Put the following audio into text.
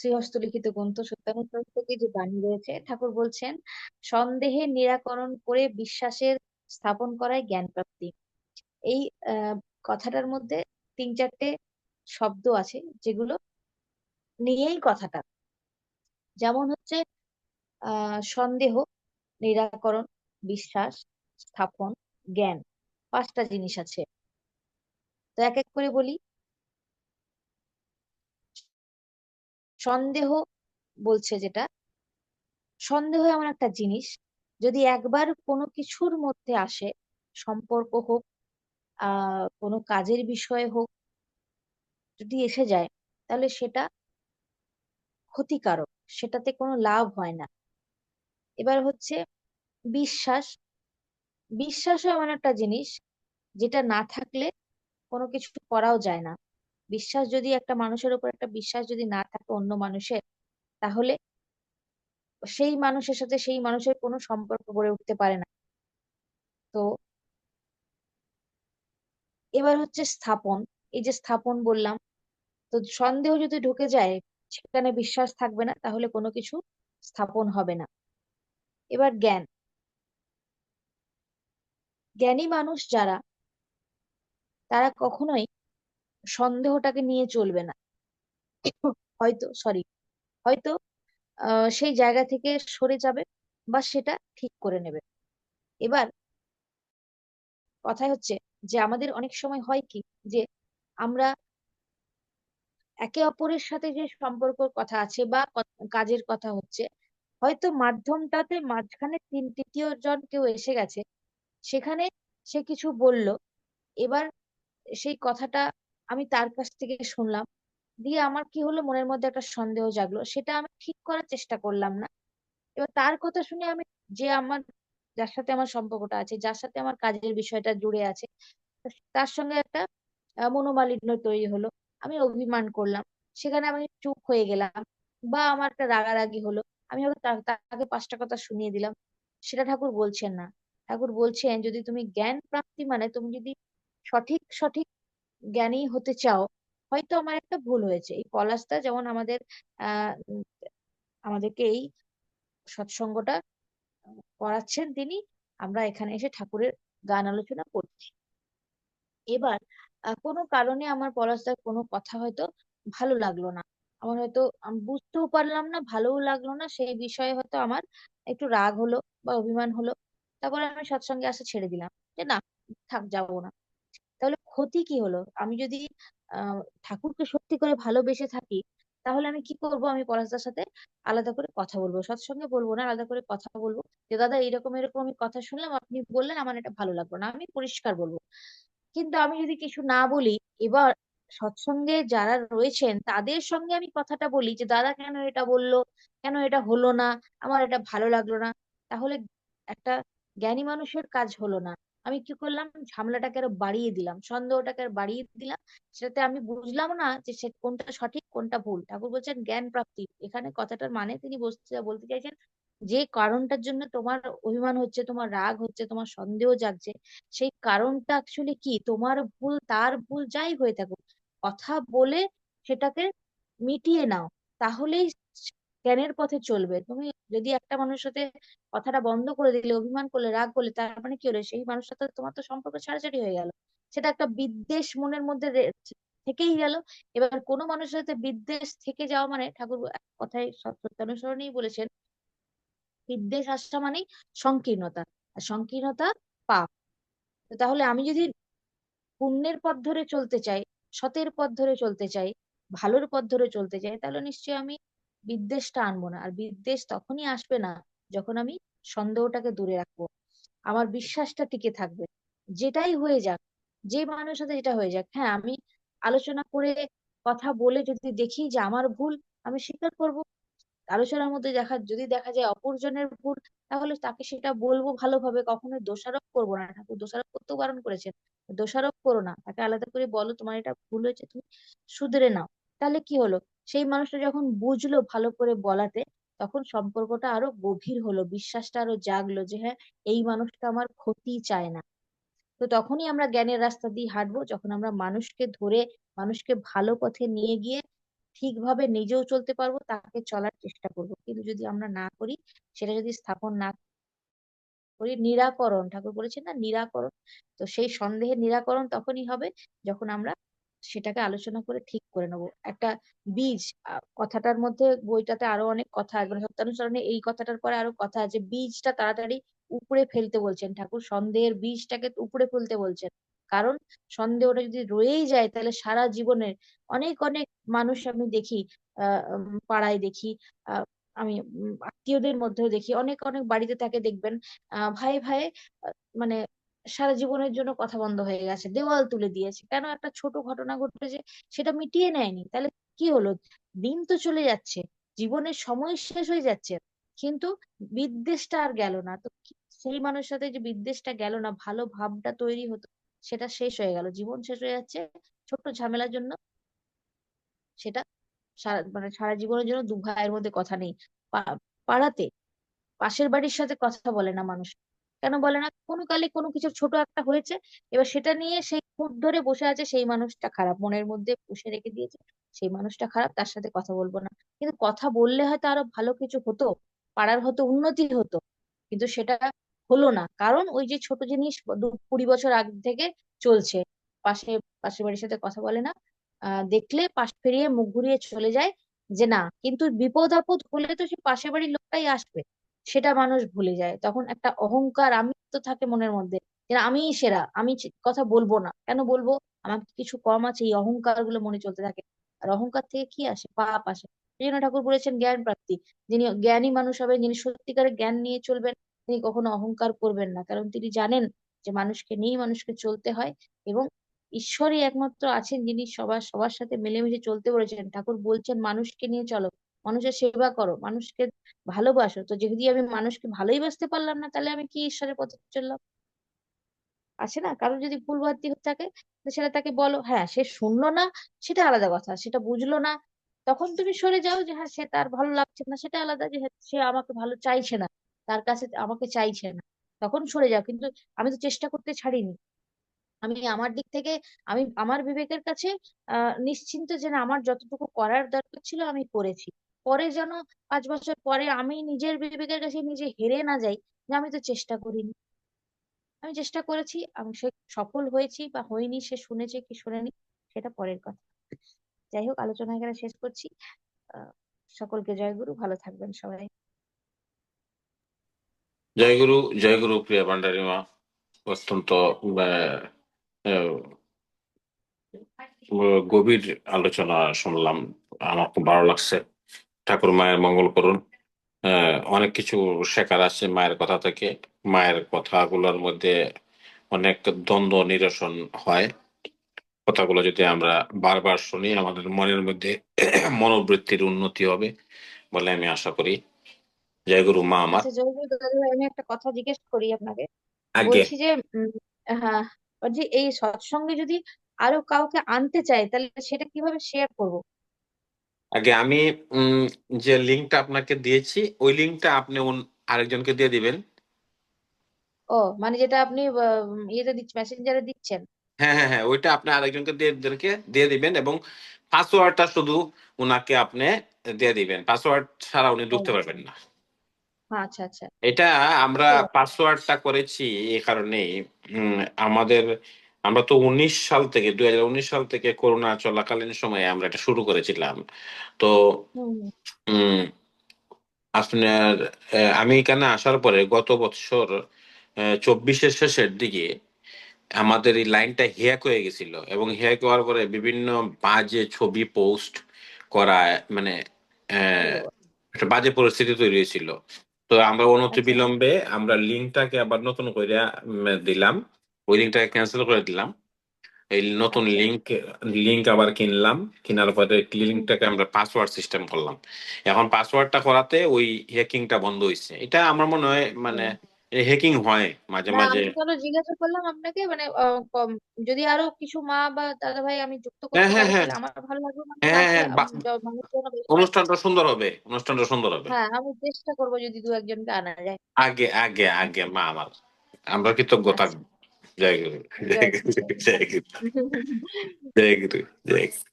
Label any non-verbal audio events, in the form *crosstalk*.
শ্রীহস্ত লিখিত গ্রন্থ থেকে যে বাণী রয়েছে, ঠাকুর বলছেন সন্দেহের নিরাকরণ করে বিশ্বাসের স্থাপন করায় জ্ঞান প্রাপ্তি। এই কথাটার মধ্যে তিন চারটে শব্দ আছে যেগুলো নিয়েই কথাটা। যেমন হচ্ছে সন্দেহ, নিরাকরণ, বিশ্বাস, স্থাপন, জ্ঞান, পাঁচটা জিনিস আছে। তো এক এক করে বলি। সন্দেহ বলছে যেটা, সন্দেহ এমন একটা জিনিস, যদি একবার কোনো কিছুর মধ্যে আসে, সম্পর্ক হোক আহ কোনো কাজের বিষয়ে হোক, যদি এসে যায়, তাহলে সেটা ক্ষতিকারক, সেটাতে কোনো লাভ হয় না। এবার হচ্ছে বিশ্বাস, বিশ্বাসও এমন একটা জিনিস, যেটা না থাকলে কোনো কিছু করাও যায় না। বিশ্বাস যদি একটা মানুষের উপর একটা বিশ্বাস যদি না থাকে অন্য মানুষের, তাহলে সেই মানুষের সাথে সেই মানুষের কোনো সম্পর্ক গড়ে উঠতে পারে না। তো এবার হচ্ছে স্থাপন। এই যে স্থাপন বললাম, তো সন্দেহ যদি ঢুকে যায়, সেখানে বিশ্বাস থাকবে না, তাহলে কোনো কিছু স্থাপন হবে না। এবার জ্ঞান। জ্ঞানী মানুষ যারা, তারা কখনোই সন্দেহটাকে নিয়ে চলবে না। হয়তো সরি হয়তো সেই জায়গা থেকে সরে যাবে বা সেটা ঠিক করে নেবে। এবার কথায় হচ্ছে যে, আমাদের অনেক সময় হয় কি যে, আমরা একে অপরের সাথে যে সম্পর্ক কথা আছে বা কাজের কথা হচ্ছে, হয়তো মাধ্যমটাতে মাঝখানে তিন তৃতীয় জন কেউ এসে গেছে, সেখানে সে কিছু বলল, এবার সেই কথাটা আমি তার কাছ থেকে শুনলাম। দিয়ে আমার কি হলো? মনের মধ্যে একটা সন্দেহ জাগলো। সেটা আমি ঠিক করার চেষ্টা করলাম না। এবার তার কথা শুনে আমি যে আমার, যার সাথে আমার সম্পর্কটা আছে, যার সাথে আমার কাজের বিষয়টা জুড়ে আছে, তার সঙ্গে একটা মনোমালিন্য তৈরি হলো। আমি অভিমান করলাম। সেখানে আমি চুপ হয়ে গেলাম বা আমার একটা রাগারাগি হলো। আমি হয়তো তাকে পাঁচটা কথা শুনিয়ে দিলাম। সেটা ঠাকুর বলছেন না। ঠাকুর বলছেন, যদি তুমি জ্ঞান প্রাপ্তি মানে তুমি যদি সঠিক সঠিক জ্ঞানী হতে চাও, হয়তো আমার একটা ভুল হয়েছে। এই পলাশদা যেমন আমাদের আহ আমাদেরকে এই সৎসঙ্গটা করাচ্ছেন তিনি, আমরা এখানে এসে ঠাকুরের গান আলোচনা করছি। এবার কোনো কারণে আমার পলাশদার কোনো কথা হয়তো ভালো লাগল না। আমার হয়তো বুঝতেও পারলাম না, ভালোও লাগল না, সেই বিষয়ে হয়তো আমার একটু রাগ হলো বা অভিমান হলো। তারপরে আমি সৎসঙ্গে আসা ছেড়ে দিলাম যে, না, থাক, যাব না। তাহলে ক্ষতি কি হলো? আমি যদি আহ ঠাকুরকে সত্যি করে ভালোবেসে থাকি, তাহলে আমি কি করব? আমি পলাশদার সাথে আলাদা করে কথা বলব, সৎসঙ্গে বলব না, আলাদা করে কথা বলব যে, দাদা, এরকম এরকম আমি কথা শুনলাম, আপনি বললেন আমার এটা ভালো লাগল না, আমি পরিষ্কার বলব। কিন্তু আমি যদি কিছু না বলি, এবার সৎসঙ্গে যারা রয়েছেন, তাদের সঙ্গে আমি কথাটা বলি যে, দাদা, কেন এটা বলল? কেন এটা হলো না? আমার এটা ভালো লাগল না। তাহলে একটা জ্ঞানী মানুষের কাজ হলো না। আমি কি করলাম? ঝামেলাটাকে আরও বাড়িয়ে দিলাম, সন্দেহটাকে আরও বাড়িয়ে দিলাম। সেটাতে আমি বুঝলাম না যে সে কোনটা সঠিক, কোনটা ভুল। ঠাকুর বলছেন জ্ঞান প্রাপ্তি। এখানে কথাটার মানে তিনি বলতে চাইছেন যে কারণটার জন্য তোমার অভিমান হচ্ছে, তোমার রাগ হচ্ছে, তোমার সন্দেহ জাগছে। সেই কারণটা অ্যাকচুয়ালি কি? তোমার ভুল, তার ভুল যাই হয়ে থাকুক, কথা বলে সেটাকে মিটিয়ে নাও। তাহলেই জ্ঞানের পথে চলবে। তুমি যদি একটা মানুষের সাথে কথাটা বন্ধ করে দিলে, অভিমান করলে, রাগ করলে তার মানে কি হলো? সেই মানুষের সাথে তোমার তো সম্পর্ক ছাড়াছাড়ি হয়ে গেল। সেটা একটা বিদ্বেষ মনের মধ্যে থেকেই গেল। এবার কোনো মানুষের সাথে বিদ্বেষ থেকে যাওয়া মানে ঠাকুর কথায় সত্যানুসরণেই বলেছেন, বিদ্বেষ আসা মানেই সংকীর্ণতা, আর সংকীর্ণতা পাপ। তাহলে আমি যদি পুণ্যের পথ ধরে চলতে চাই, সতের পথ ধরে চলতে চাই, ভালোর পথ ধরে চলতে চাই, তাহলে নিশ্চয়ই আমি বিদ্বেষটা আনব না। আর বিদ্বেষ তখনই আসবে না যখন আমি সন্দেহটাকে দূরে রাখব। আমার বিশ্বাসটা টিকে থাকবে। যেটাই হয়ে যাক, যে মানুষের সাথে যেটা হয়ে যাক হ্যাঁ আমি আলোচনা করে কথা বলে যদি দেখি যে আমার ভুল, আমি স্বীকার করব। আলোচনার মধ্যে দেখা, যদি দেখা যায় অপরজনের ভুল, তাহলে তাকে সেটা বলব ভালোভাবে। কখনো দোষারোপ করব না। ঠাকুর দোষারোপ করতেও বারণ করেছেন। দোষারোপ করো না। তাকে আলাদা করে বলো, তোমার এটা ভুল হয়েছে, তুমি শুধরে নাও। তাহলে কি হলো? সেই মানুষটা যখন বুঝলো ভালো করে বলাতে, তখন সম্পর্কটা আরও গভীর হলো, বিশ্বাসটা আরও জাগলো যে হ্যাঁ এই মানুষটা আমার ক্ষতি চায় না। তো তখনই আমরা জ্ঞানের রাস্তা দিয়ে হাঁটবো, যখন আমরা মানুষকে ধরে, মানুষকে ভালো পথে নিয়ে গিয়ে ঠিকভাবে নিজেও চলতে পারব, তাকে চলার চেষ্টা করব। কিন্তু যদি আমরা না করি, সেটা যদি স্থাপন না করি, নিরাকরণ, ঠাকুর বলেছেন না, নিরাকরণ, তো সেই সন্দেহের নিরাকরণ তখনই হবে যখন আমরা সেটাকে আলোচনা করে ঠিক করে নেব। একটা বীজ কথাটার মধ্যে বইটাতে আরও অনেক কথা আছে। মানে সত্যানুসরণে এই কথাটার পরে আরও কথা আছে। বীজটা তাড়াতাড়ি উপরে ফেলতে বলছেন ঠাকুর। সন্দেহের বীজটাকে উপরে ফেলতে বলছেন। কারণ সন্দেহটা যদি রয়েই যায়, তাহলে সারা জীবনের অনেক অনেক মানুষ আমি দেখি পাড়ায় দেখি আমি আত্মীয়দের মধ্যেও দেখি। অনেক অনেক বাড়িতে থাকে দেখবেন। ভাই ভাই মানে সারা জীবনের জন্য কথা বন্ধ হয়ে গেছে, দেওয়াল তুলে দিয়েছে। কেন একটা ছোট ঘটনা ঘটেছে সেটা মিটিয়ে নেয়নি? তাহলে কি হলো? দিন তো চলে যাচ্ছে, জীবনের সময় শেষ হয়ে যাচ্ছে, কিন্তু বিদ্বেষটা আর গেল না। তো সেই মানুষের সাথে যে বিদ্বেষটা গেল না, ভালো ভাবটা তৈরি হতো, সেটা শেষ হয়ে গেল। জীবন শেষ হয়ে যাচ্ছে ছোট্ট ঝামেলার জন্য। সেটা সারা মানে সারা জীবনের জন্য দু ভাইয়ের মধ্যে কথা নেই। পাড়াতে, পাশের বাড়ির সাথে কথা বলে না মানুষ। কেন বলে না? কোনো কালে কোনো কিছু ছোট একটা হয়েছে, এবার সেটা নিয়ে সেই খুঁত ধরে বসে আছে সেই মানুষটা খারাপ, মনের মধ্যে পুষে রেখে দিয়েছে সেই মানুষটা খারাপ, তার সাথে কথা বলব না। কিন্তু কথা বললে হয়তো আরও ভালো কিছু হতো, পাড়ার হয়তো উন্নতি হতো, কিন্তু সেটা হলো না। কারণ ওই যে ছোট জিনিস কুড়ি বছর আগ থেকে চলছে, পাশে, পাশের বাড়ির সাথে কথা বলে না আহ দেখলে পাশ ফিরিয়ে মুখ ঘুরিয়ে চলে যায় যে না, কিন্তু বিপদ আপদ হলে তো সে পাশের বাড়ির লোকটাই আসবে। সেটা মানুষ ভুলে যায়। তখন একটা অহংকার আমি তো থাকে মনের মধ্যে যে আমিই সেরা, আমি কথা বলব না। কেন বলব? আমার কিছু কম আছে, এই অহংকারগুলো মনে চলতে থাকে। আর অহংকার থেকে কি আসে? পাপ আসে। এই জন্য ঠাকুর বলেছেন জ্ঞান প্রাপ্তি। যিনি জ্ঞানী মানুষ হবেন, যিনি সত্যিকারের জ্ঞান নিয়ে চলবেন, তিনি কখনো অহংকার করবেন না। কারণ তিনি জানেন যে মানুষকে নিয়েই মানুষকে চলতে হয় এবং ঈশ্বরই একমাত্র আছেন যিনি সবার সবার সাথে মিলেমিশে চলতে বলেছেন। ঠাকুর বলছেন, মানুষকে নিয়ে চলো। মানুষের সেবা করো মানুষকে ভালোবাসো। তো যদি আমি মানুষকে ভালোই বাসতে পারলাম না তাহলে আমি কি ঈশ্বরের পথে চললাম? আছে না? কারোর যদি ভুল ভ্রান্তি থাকে সেটা তাকে বলো হ্যাঁ সে শুনলো না সেটা আলাদা কথা সেটা বুঝলো না। তখন তুমি সরে যাও যে হ্যাঁ সে তার ভালো লাগছে না সেটা আলাদা যে হ্যাঁ, সে আমাকে ভালো চাইছে না তার কাছে আমাকে চাইছে না। তখন সরে যাও। কিন্তু আমি তো চেষ্টা করতে ছাড়িনি। আমি আমার দিক থেকে আমি আমার বিবেকের কাছে আহ নিশ্চিন্ত যে না আমার যতটুকু করার দরকার ছিল আমি করেছি। পরে যেন পাঁচ বছর পরে আমি নিজের বিবেকের কাছে নিজে হেরে না যাই যে আমি তো চেষ্টা করিনি। আমি চেষ্টা করেছি আমি সে সফল হয়েছি বা হয়নি সে শুনেছে কি শুনেনি সেটা পরের কথা। যাই হোক আলোচনা এখানে শেষ করছি। সকলকে জয় গুরু ভালো থাকবেন সবাই। জয় গুরু জয় গুরু প্রিয়া ভান্ডারী মা। অত্যন্ত আহ, গভীর আলোচনা শুনলাম। আমার খুব ভালো লাগছে। ঠাকুর মায়ের মঙ্গল করুন। অনেক কিছু শেখার আছে মায়ের কথা থেকে। মায়ের কথাগুলোর মধ্যে অনেক দ্বন্দ্ব নিরসন হয়। কথাগুলো যদি আমরা বারবার শুনি আমাদের মনের মধ্যে *clears throat* মনোবৃত্তির উন্নতি হবে বলে আমি আশা করি। জয় গুরু মা আমার। আচ্ছা আমি একটা কথা জিজ্ঞেস করি আপনাকে। বলছি যে হ্যাঁ এই সৎসঙ্গে যদি আরও কাউকে আনতে চাই তাহলে সেটা কীভাবে শেয়ার করব? আগে আমি উম, যে লিঙ্কটা আপনাকে দিয়েছি ওই লিঙ্কটা আপনি অন- আরেকজনকে দিয়ে দিবেন। ও মানে যেটা আপনি আহ, ইয়েতে দিচ্ছেন মেসেঞ্জারে দিচ্ছেন? হ্যাঁ হ্যাঁ হ্যাঁ ওইটা আপনি আরেকজনকে দিয়ে দিয়ে দিবেন এবং পাসওয়ার্ডটা শুধু উনাকে আপনি দিয়ে দিবেন। পাসওয়ার্ড ছাড়া উনি ও ঢুকতে পারবেন না। আচ্ছা আচ্ছা। এটা আমরা পাসওয়ার্ডটা করেছি এই কারণেই উম, আমাদের আমরা তো উনিশ সাল থেকে দুই হাজার উনিশ সাল থেকে করোনা চলাকালীন সময়ে আমরা এটা শুরু করেছিলাম। তো উম, আপনার আহ, আমি এখানে আসার পরে গত বছর চব্বিশের শেষের দিকে আমাদের এই লাইনটা হ্যাক হয়ে গেছিল এবং হ্যাক হওয়ার পরে বিভিন্ন বাজে ছবি পোস্ট করা মানে আহ, একটা বাজে পরিস্থিতি তৈরি হয়েছিল। তো আমরা অনতি আচ্ছা বিলম্বে আমরা লিঙ্কটাকে আবার নতুন করে দিলাম। ওই লিঙ্কটাকে ক্যান্সেল করে দিলাম। এই নতুন আচ্ছা লিঙ্ক লিঙ্ক আবার কিনলাম। কেনার পরে লিঙ্কটাকে আমরা পাসওয়ার্ড সিস্টেম করলাম। এখন পাসওয়ার্ডটা করাতে ওই হ্যাকিংটা বন্ধ হয়েছে। এটা আমার মনে হয় মানে হ্যাকিং হয় মাঝে মাঝে। আমি জিজ্ঞাসা করলাম আপনাকে মানে যদি আরও কিছু মা বা দাদা ভাই আমি যুক্ত হ্যাঁ করতে হ্যাঁ পারি হ্যাঁ। আমার ভালো লাগবে হ্যাঁ হ্যাঁ হয়। অনুষ্ঠানটা সুন্দর হবে অনুষ্ঠানটা সুন্দর হবে। হ্যাঁ আমি চেষ্টা করব যদি দু একজনকে আনা যায়। আগে আগে আগে মা আমার। আমরা কৃতজ্ঞ আচ্ছা। থাকব জয় গুরু জয় জয় গুরু শ্রী জয় গুরু জয় গুরু জয় গুরু